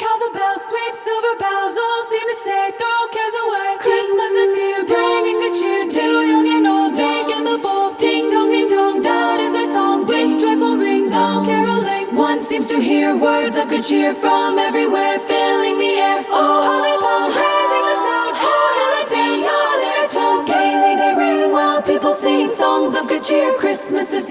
how the bells, sweet silver bells, all seem to say, throw cares away. Christmas is here, bringing good cheer to young and old, big and the bold. Ding dong, ding dong, that is their song. with joyful ring, dong, caroling. One seems to hear words of good cheer from everywhere, filling the air. Oh, holy pound, raising the sound. Oh, holiday, are their tones. Gaily they ring while people sing songs of good cheer. Christmas is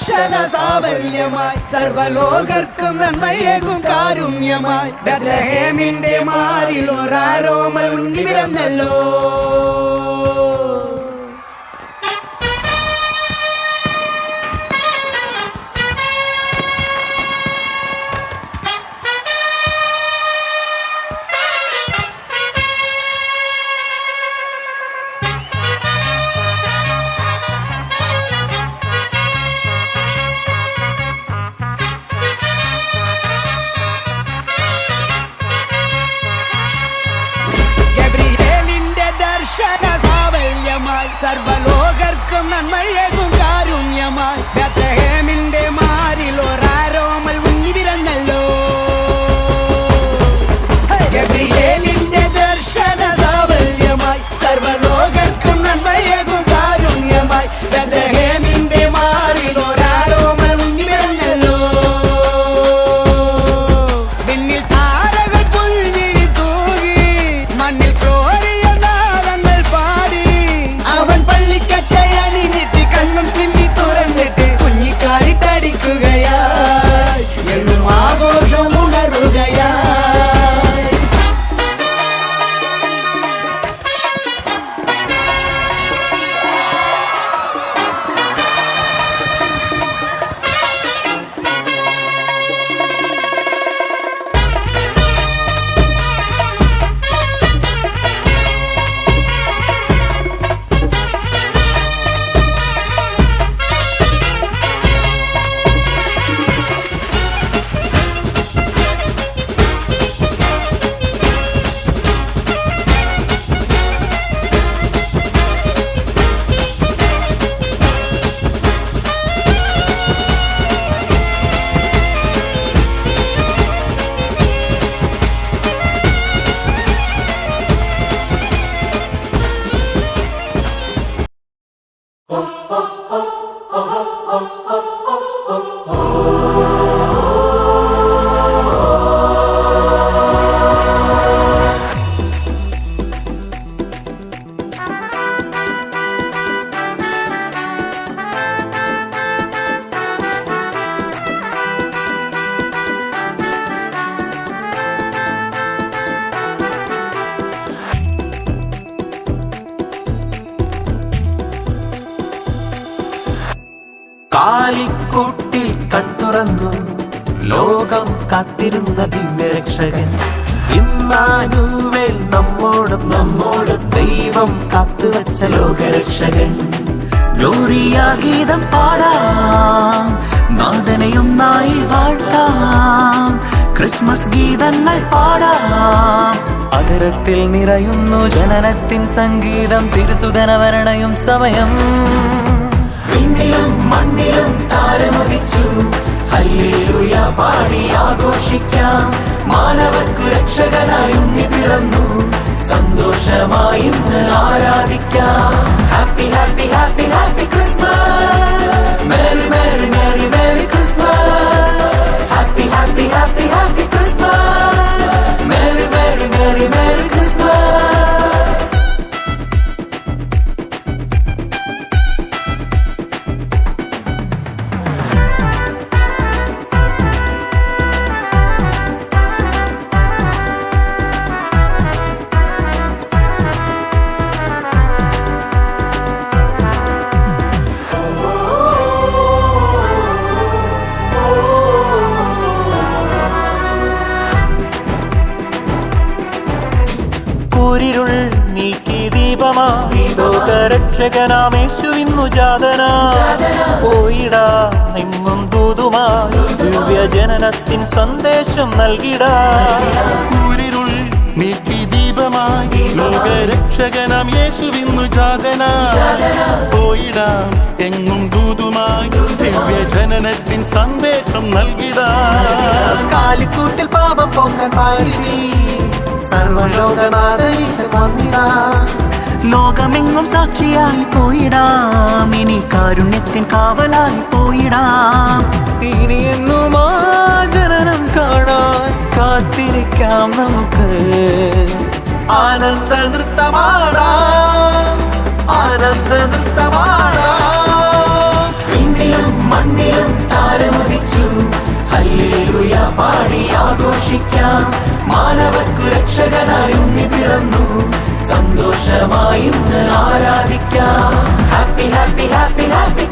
ദർശന സാവല്യമായി സർവലോകർക്കും നന്മയേകും കാരുണ്യമായി. ബദ്രഹേമിന്റെ മാറിൽ ഒരാരോമൽ ഉണ്ണി കാലിക്കൂട്ടിൽ കൺതുറന്നു ലോകം കാത്തിരുന്ന ദിവ്യരക്ഷകൻ Emmanuel നമ്മോടും നമ്മോട് ദൈവം കാത്തുവച്ച ലോകരക്ഷകൻ. Gloria ഗീതം പാടാം നാദനയൊന്നായി വാഴ്ത്താം. Christmas ഗീതങ്ങൾ പാടാം. അതരത്തിൽ നിറയുന്നു ജനനത്തിൻ സംഗീതം. തിരുസുധനവരണയും സമയം. വിണ്ണിലും മണ്ണിലും താരമുദിച്ചു ഹല്ലേലൂയ പാടി ആഘോഷിക്കാം. മാനവർക്ക് രക്ഷകനായി ഉണ്ണി പിറന്നു. സന്തോഷമായി ആരാധിക്കാം. ലോകരക്ഷകനാമേശുവിന്നു ജാതന. പോയിടാ എങ്ങും ദൂതുമാ ദിവ്യജനനത്തിൻ സന്ദേശം നൽകിടാ. കൂരിരുൾ നീക്കി ദീപമായി ലോകരക്ഷകനാം യേശുവിന്നു ജാതന. പോയിടാം എങ്ങും ദൂതുമായി ദിവ്യജനനത്തിൻ സന്ദേശം നൽകിടാ. കാലിക്കൂട്ടിൽ പാപം പോക്കാൻ പാരി സർവലോകനാഥീശ വന്നിടാ. ലോകമെങ്ങും സാക്ഷിയായി പോയിടാം. ഇനി കാരുണ്യത്തിൻ കാവലായി പോയിടാം. ഇനി എന്നും ആ ജനനം കാണാൻ കാത്തിരിക്കാം നമുക്ക്. ആനന്ദ നൃത്തമാടാം. ആനന്ദ നൃത്തമാടാം. ഇന്ത്യയും മണ്ണിലും താരമുദിച്ചു ഹല്ലേലൂയ പാടി ആഘോഷിക്കാം. മാനവർക്കു രക്ഷകനായി ഉണ്ണി പിറന്നു. സന്തോഷമായി ആരാധിക്കാം. Happy happy happy happy